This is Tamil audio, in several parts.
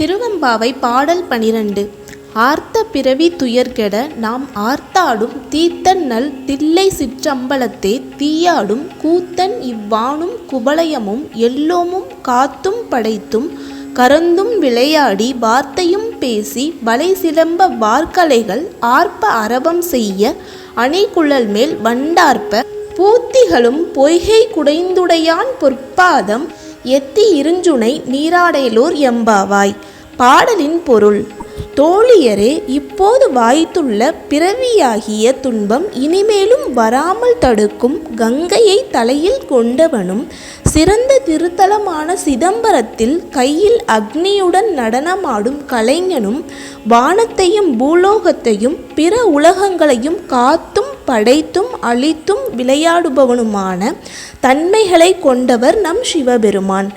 திருவெம்பாவை பாடல் பனிரண்டு. ஆர்த்த பிறவி துயர்கெட நாம் ஆர்த்தாடும் தீர்த்தன் நல் தில்லை சிற்றம்பலத்தே தீயாடும் கூத்தன் இவ்வானும் குபளயமும் எல்லோமும் காத்தும் படைத்தும் கரந்தும் விளையாடி வார்த்தையும் பேசி வலை சிலம்ப வார்கலைகள் ஆர்ப்ப அரபம் செய்ய அணிகுழல் மேல் வண்டார்ப்ப பூத்திகளும் பொய்கை குடைந்துடையான் பொற்பாதம் எத்தி இருஞ்சுனை நீராடேலோர் எம்பாவாய். பாடலின் பொருள். தோழியரே இப்போது வாய்த்துள்ள பிறவியாகிய துன்பம் இனிமேலும் வராமல் தடுக்கும் கங்கையை தலையில் கொண்டவனும் சிறந்த திருத்தலமான சிதம்பரத்தில் கையில் அக்னியுடன் நடனமாடும் கலைஞனும் வானத்தையும் பூலோகத்தையும் பிற உலகங்களையும் காத்தும் படைத்தும் அழித்தும் விளையாடுபவனுமான தன்மைகளை கொண்டவர் நம் சிவபெருமான்.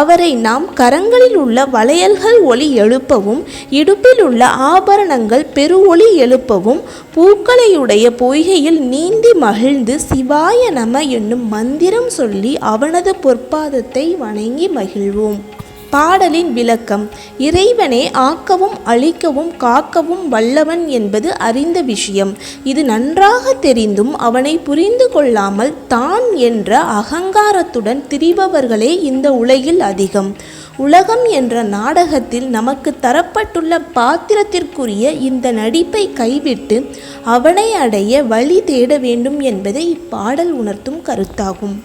அவரை நாம் கரங்களில் உள்ள வளையல்கள் ஒளி எழுப்பவும் இடுப்பில் உள்ள ஆபரணங்கள் பெருஒளி எழுப்பவும் பூக்களையுடைய பொய்கையில் நீந்தி மகிழ்ந்து சிவாய நம என்னும் மந்திரம் சொல்லி அவனது பொற்பாதத்தை வணங்கி மகிழ்வோம். பாடலின் விளக்கம் இறைவனே ஆக்கவும் அழிக்கவும் காக்கவும் வல்லவன் என்பது அறிந்த விஷயம். இது நன்றாக தெரிந்தும் அவனை புரிந்து கொள்ளாமல் தான் என்ற அகங்காரத்துடன் திரிபவர்களே இந்த உலகில் அதிகம். உலகம் என்ற நாடகத்தில் நமக்கு தரப்பட்டுள்ள பாத்திரத்திற்குரிய இந்த நடிப்பை கைவிட்டு அவனை அடைய வழி தேட வேண்டும் என்பதை இப்பாடல் உணர்த்தும் கருத்தாகும்.